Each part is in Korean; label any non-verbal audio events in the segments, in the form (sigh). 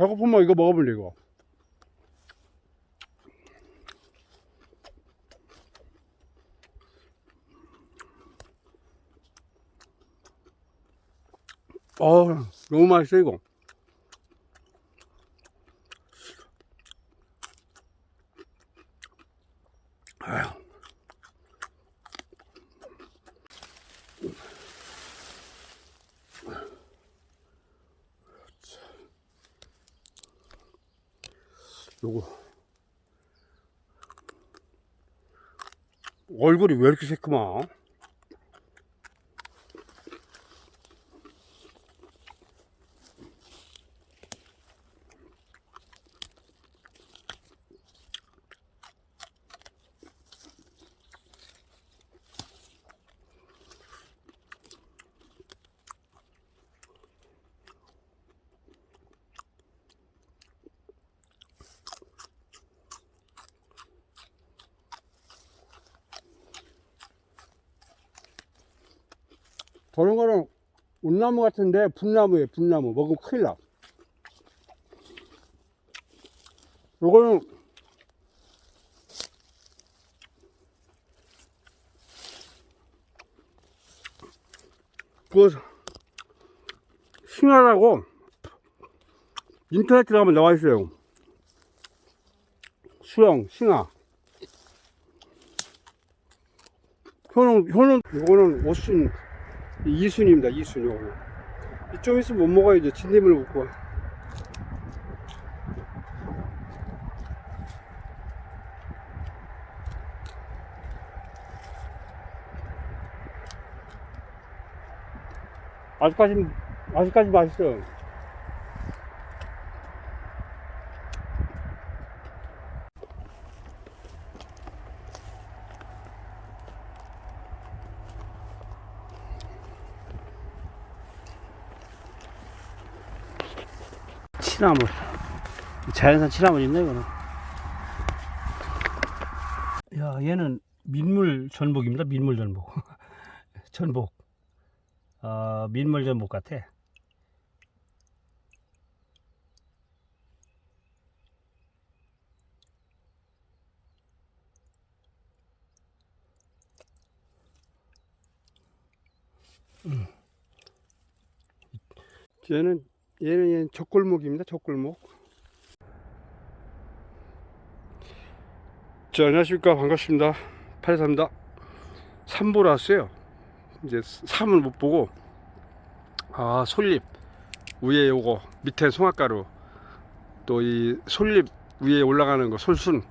배고프면 이거 돼 이거. 어 너무 맛있어 이거 요거 얼굴이 왜 이렇게 새까마? 저런 거는 운나무 같은데 분나무에 분나무 먹으면 큰일 나. 요거는 그 싱하라고 인터넷 들어가면 나와 있어요. 수영, 싱하. 효능, 효능, 요거는 오순, 이순입니다, 이순, 요거. 좀 있으면 못 먹어야죠. 진딧물 먹고. 아직까지, 아직까지 맛있어요. 치나물. 자연산 치나물 있네, 이거는. 야, 얘는 민물 전복입니다. 민물 전복. (laughs) 전복. 아, 민물 전복 같아. 얘는, 얘는, 얘는 젖골목입니다, 젖골목. 자, 안녕하십니까. 반갑습니다. 팔삼다. 삼 보러 왔어요. 이제 삼을 못 보고, 아, 솔잎 위에 요거, 밑에 송화가루, 또 이 솔잎 위에 올라가는 거, 솔순.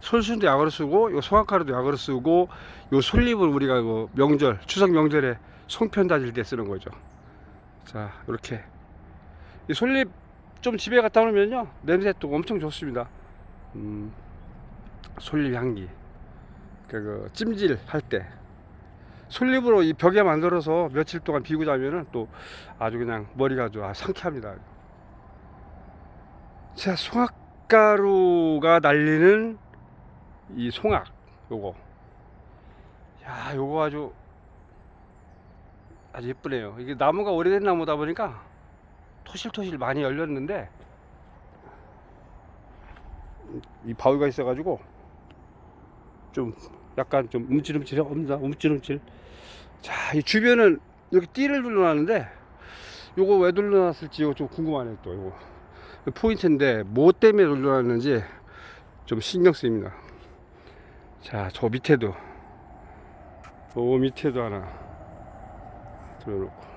솔순도 약으로 쓰고, 요 송화가루도 약으로 쓰고, 요 솔잎을 우리가 그 명절, 추석 명절에 송편 다질 때 쓰는 거죠. 자, 이렇게. 이 솔잎 좀 집에 갖다 놓으면요, 냄새 또 엄청 좋습니다. 음, 솔잎 향기. 그, 그 찜질 할 때. 솔잎으로 이 벽에 만들어서 며칠 동안 비고 자면은 또 아주 그냥 머리가 아주 아, 상쾌합니다. 자, 송악가루가 날리는 이 송악, 요거. 야, 요거 아주 아주 예쁘네요. 이게 나무가 오래된 나무다 보니까 토실토실 많이 열렸는데 이 바위가 있어가지고 좀 약간 좀 움찔움찔 합니다. 움찔움찔. 자, 이 주변은 이렇게 띠를 둘러놨는데 요거 왜 둘러놨을지 이거 좀 궁금하네요. 또 이거 포인트인데 뭐 때문에 둘러놨는지 좀 신경 쓰입니다. 자, 저 밑에도 저 밑에도 하나 들어놓고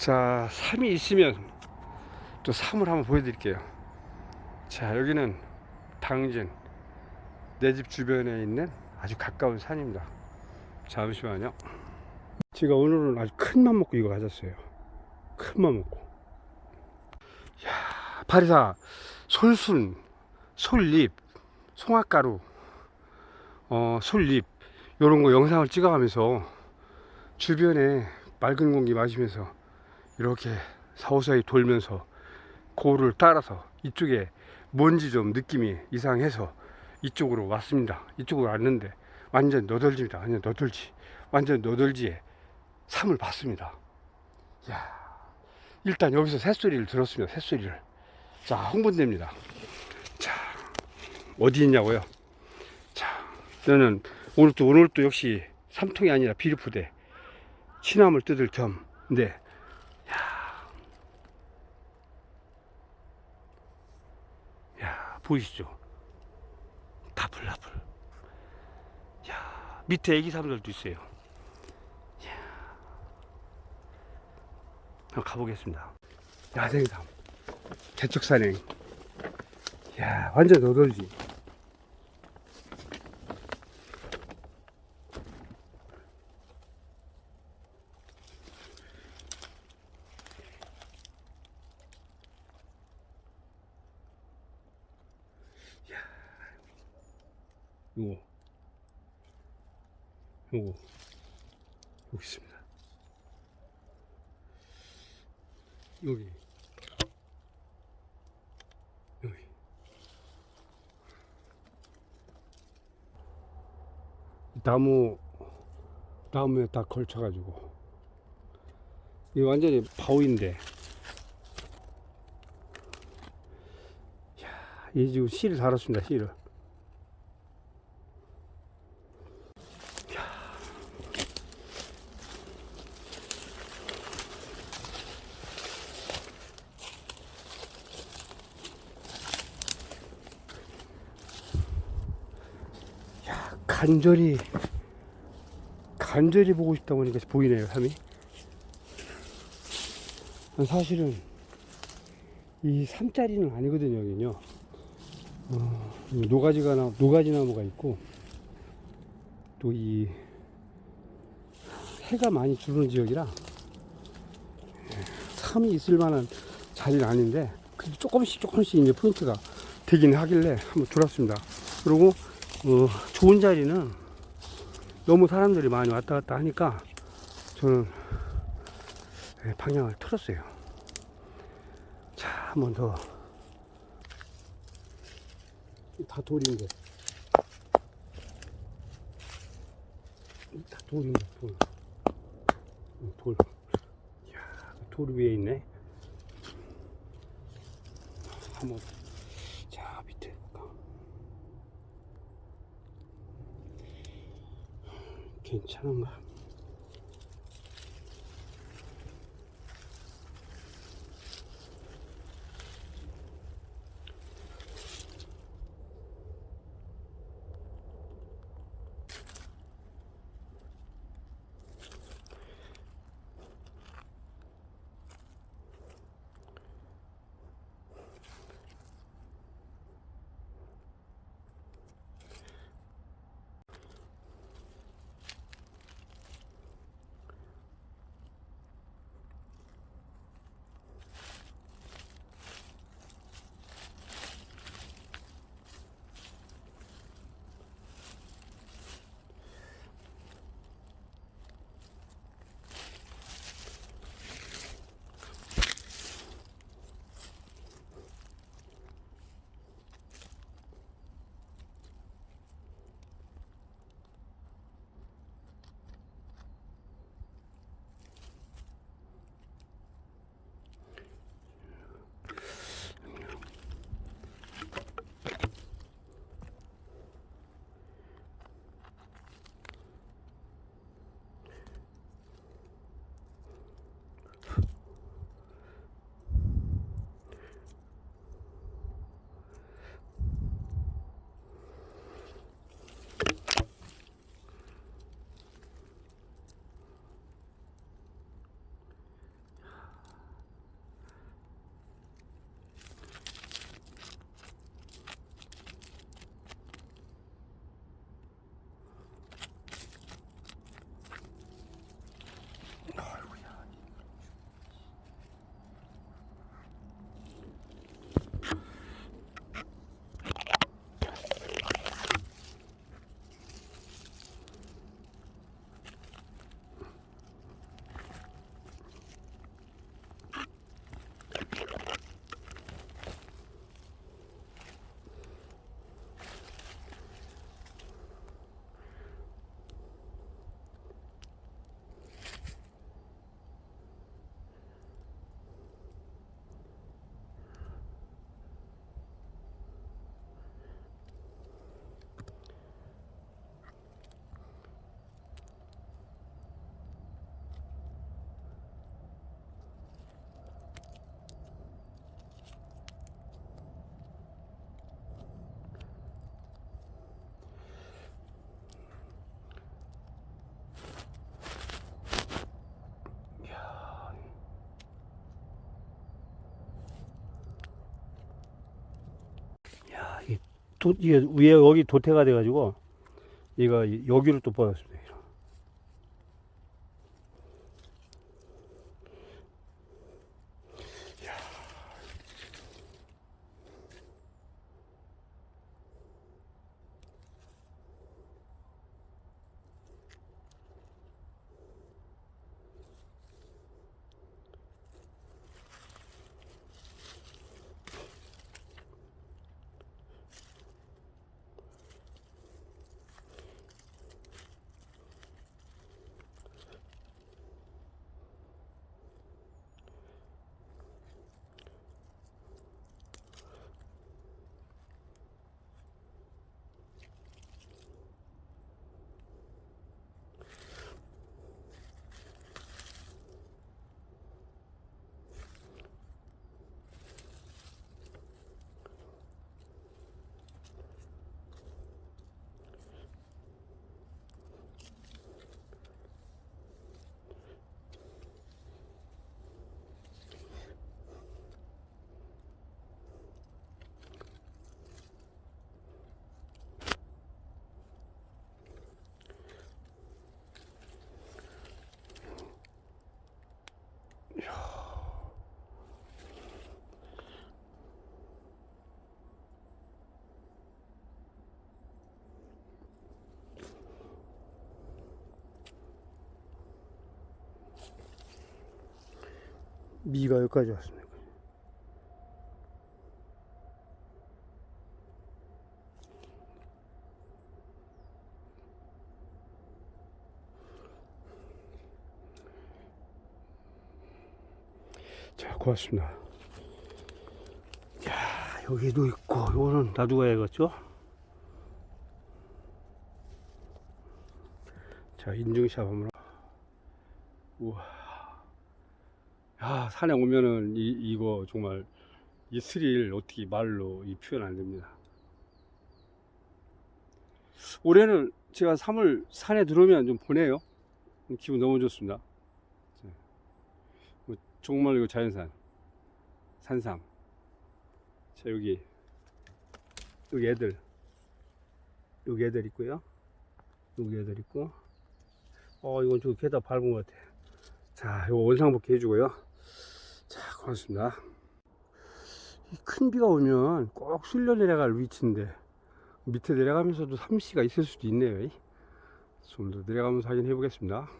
자 3이 있으면 또 3을 한번 보여드릴게요. 자 여기는 당진 내 집 주변에 있는 아주 가까운 산입니다. 잠시만요. 제가 오늘은 아주 큰 맘 먹고 이거 가졌어요. 큰 맘 먹고. 야 파리사 솔순 솔잎 송화가루 어 솔잎 요런 거 영상을 찍어가면서 주변에 맑은 공기 마시면서 이렇게 사우사이 돌면서 고를 따라서 이쪽에 뭔지 좀 느낌이 이상해서 이쪽으로 왔습니다. 이쪽으로 왔는데 완전 너덜지입니다. 완전 너덜지. 완전 너덜지에 삶을 봤습니다. 야 일단 여기서 새소리를 들었습니다. 새소리를. 자, 홍분대입니다. 자, 어디 있냐고요? 자, 저는 오늘 또, 오늘 또 역시 삼통이 아니라 비료포대. 취나물 뜯을 겸. 근데, 야, 야, 보이시죠? 다불다불. 야, 밑에 애기 사람들도 있어요. 야, 한번 가보겠습니다. 야생삼. 개척산행. 야, 완전 너덜지. 요거. 요거. 여기 있습니다. 여기. 여기. 나무 나무에 딱 걸쳐 가지고. 이 완전히 바위인데. 야, 이 지금 씨를 달았습니다 씨를 간절히 간절히 보고 싶다 보니까 보이네요 삶이. 사실은 이 삼자리는 아니거든요 여기는요. 어, 이 노가지가 나 노가지 나무가 있고 또 이 해가 많이 주는 지역이라 예, 삶이 있을 만한 자리는 아닌데 그래도 조금씩 조금씩 이제 포인트가 되긴 하길래 한번 들었습니다. 그리고 어, 좋은 자리는 너무 사람들이 많이 왔다 갔다 하니까 저는 예, 방향을 틀었어요. 자, 한 번 더. 다 돌인데. 다 돌인데, 돌. 음, 돌. 이야, 돌 위에 있네. 한번, 자, 밑에 볼까. 괜찮은가? 도, 위에 여기 도태가 돼가지고 얘가 여기로 또 뻗었습니다. 미가 여기까지 왔습니다. 자, 고맙습니다. 야, 여기도 있고, 요거는 놔두고야겠죠? 자, 인증샷 한번. 우와. 야, 산에 오면은 이, 이거 정말 이 스릴 어떻게 말로 이 표현 안 됩니다. 올해는 제가 3월 산에 들어오면 좀 보내요. 기분 너무 좋습니다. 자, 뭐 정말 이거 자연산, 산삼. 자, 여기, 여기 애들. 여기 애들 있고요. 여기 애들 있고. 어, 이건 좀 게다 밟은 것 같아. 자, 이거 원상복귀 해주고요. 이큰 비가 오면 꼭 쓸려 내려갈 위치인데 밑에 내려가면서도 삼시가 있을 수도 있네요. 좀 더 내려가면서 확인해 보겠습니다.